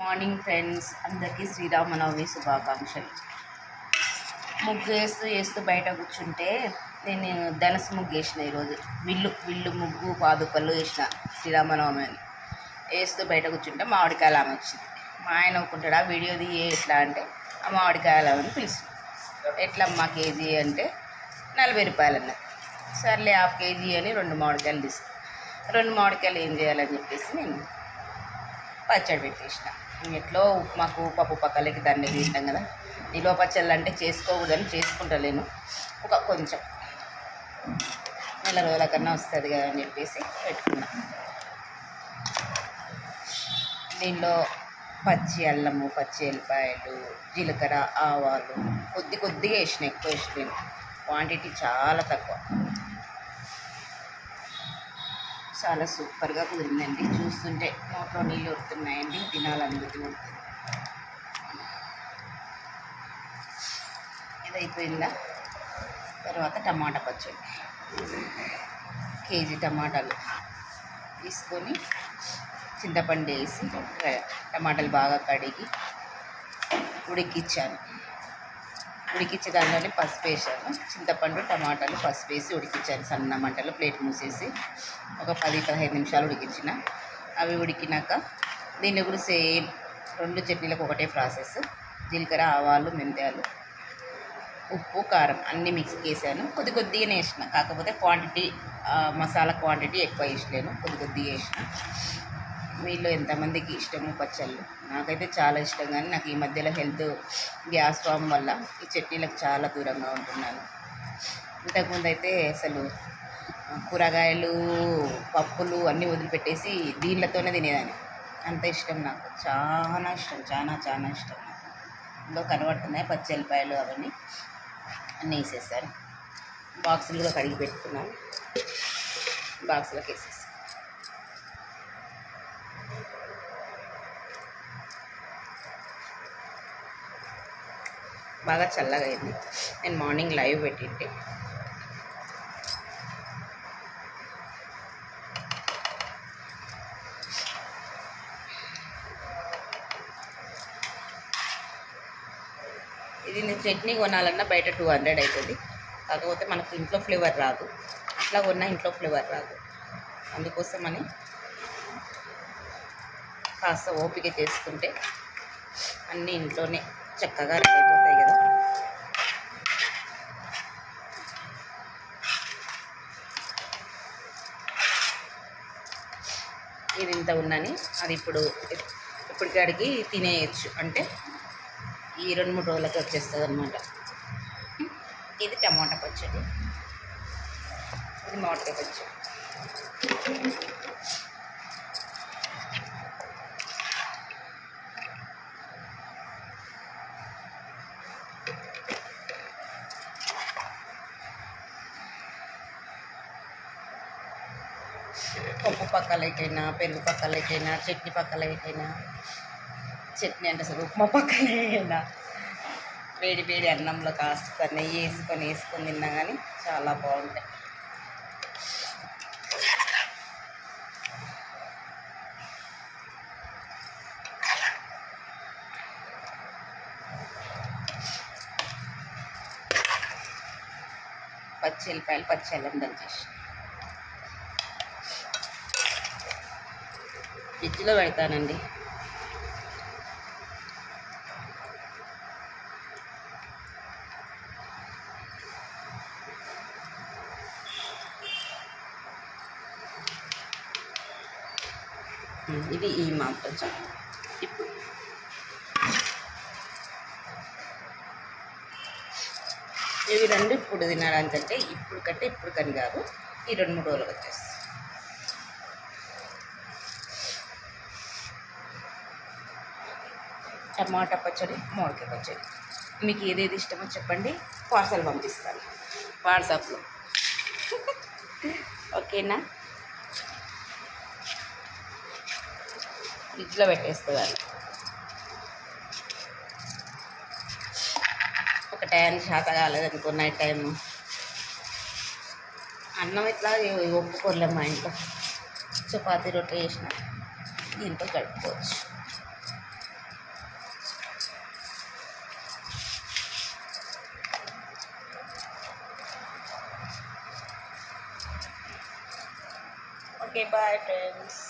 Morning friends అందరికీ శ్రీరామనవమి శుభాకాంక్షలు. ముగ్గు వేస్తూ వేస్తూ బయట కూర్చుంటే నేను ధనసు ముగ్గు వేసిన ఈరోజు. విల్లు విల్లు ముగ్గు పాదుకలు వేసిన శ్రీరామనవమి అని. వేస్తూ బయట కూర్చుంటే మామిడికాయలు ఆమె వచ్చింది. మా ఆయన ఒప్పుకుంటాడు ఆ వీడియో తీయ ఎట్లా? అంటే ఆ మామిడికాయలు ఆమెను పిలుస్తుంది ఎట్లా అమ్మా కేజీ? అంటే నలభై రూపాయలు అన్నది సర్లే హాఫ్ కేజీ అని రెండు మామిడికాయలు తీసుకు రెండు మామిడికాయలు ఏం చేయాలని చెప్పేసి నేను పచ్చడి పెట్టేసిన. ఎట్లో మాకు పప్పు పక్కలకి దాన్ని తింటాం కదా. నిల్వ పచ్చళ్ళు అంటే చేసుకోకూడదని చేసుకుంటలేను. ఒక కొంచెం. నెల రోజుల కన్నా వస్తుంది కదా అని చెప్పేసి పెట్టుకున్నా. దీనిలో పచ్చి అల్లము పచ్చి ఎల్లిపాయలు జీలకర్ర ఆవాలు కొద్ది కొద్దిగా వేసిన ఎక్కువ వేసిన. క్వాంటిటీ చాలా తక్కువ. చాలా సూపర్గా కుదిరిందండి చూస్తుంటే నోట్లో నీళ్ళు ఉడుతున్నాయండి తినాలనుభూతి ఉంటుంది ఇది అయిపోయిందా తర్వాత టమాటా పచ్చడి. కేజీ టమాటాలు తీసుకొని చింతపండు. వేసి టమాటాలు బాగా కడిగి ఉడికిచ్చాను. ఉడికించే దాంట్లోనే పసుపు వేసాను. చింతపండు టమాటాలు పసుపు వేసి ఉడికించాను. సన్న మంటలు ప్లేట్ మూసేసి ఒక పది పదిహేను నిమిషాలు ఉడికించిన. అవి ఉడికినాక దీన్ని కూడా సేమ్ రెండు చట్నీలకు ఒకటే ప్రాసెస్. జీలకర్ర ఆవాలు మెంతాలు ఉప్పు కారం అన్నీ మిక్స్ చేశాను. కొద్ది కొద్దిగానే వేసిన. కాకపోతే క్వాంటిటీ మసాలా క్వాంటిటీ ఎక్కువ వేసలేను కొద్ది కొద్దిగా వేసిన. మీలో ఎంతమందికి ఇష్టము పచ్చళ్ళు? నాకైతే చాలా ఇష్టం కానీ నాకు ఈ మధ్యలో హెల్త్ గ్యాస్ ఫామ్ వల్ల ఈ చట్నీలకు చాలా దూరంగా ఉంటున్నాను. ఇంతకుముందు అయితే అసలు కూరగాయలు పప్పులు అన్నీ వదిలిపెట్టేసి దీనిలతోనే తినేదాన్ని. అంత ఇష్టం నాకు. చాలా ఇష్టం. చాలా చాలా ఇష్టం నాకు. ఇందులో కనబడుతున్నాయి పచ్చి అవన్నీ. అన్నీ వేసేసాను. బాక్సులు కూడా కడిగి పెట్టుకున్నాను. బాక్సులకు వేసేసాను బాగా చల్లగా అయింది నేను మార్నింగ్ లైవ్ పెట్టింటే. ఇది నేను చట్నీ కొనాలన్నా బయట టూ హండ్రెడ్ అవుతుంది కాకపోతే మనకు ఇంట్లో ఫ్లేవర్ రాదు. అట్లా కొన్నా ఇంట్లో ఫ్లేవర్ రాదు. అందుకోసమని కాస్త ఓపిక చేసుకుంటే అన్నీ ఇంట్లోనే చక్కగా రెడీ అయిపోతాయి కదా. ఇది ఇంత ఉందని అది ఇప్పుడు ఇప్పటికాడికి తినేయచ్చు. అంటే ఈ రెండు మూడు రోజులకి వచ్చేస్తుంది అనమాట ఇది టమాటా పచ్చడి. ఇది మామిడికాయ పచ్చడి. పప్పు పక్కలకైనా పెరుగు పక్కలకైనా చట్నీ పక్కలకైనా చట్నీ అంటే అసలు ఉప్మా పక్కలకైనా వేడి వేడి అన్నంలో కాస్త నెయ్యి వేసుకొని వేసుకొని తిన్నా కానీ చాలా బాగుంటాయి. పచ్చి వెళ్ళిపాయలు పచ్చి అల్లం దంచేసి. ఫ్రిడ్జ్లో పెడతానండి. ఇది ఈ మాత్రం కొంచెం ఇప్పుడు. ఇవి రెండు ఇప్పుడు తినడానికంటే ఇప్పుడు కంటే ఇప్పుడు కని కాదు. ఈ రెండు మూడు రోజులు వచ్చేస్తాయి. టమాటా పచ్చడి మామిడికాయ పచ్చడి. మీకు ఏదేది ఇష్టమో చెప్పండి. పార్సల్ పంపిస్తాను. వాట్సాప్లో. ఓకేనా? ఫ్రిడ్జ్లో పెట్టేస్తుంది ఒక టైం శాత కాలేదనుకో నైట్ టైం. అన్నం ఇట్లా ఒప్పుకోలేము మా ఇంట్లో. చపాతీ రొట్టె చేసిన. దీంతో గడుపుకోవచ్చు okay bye friends.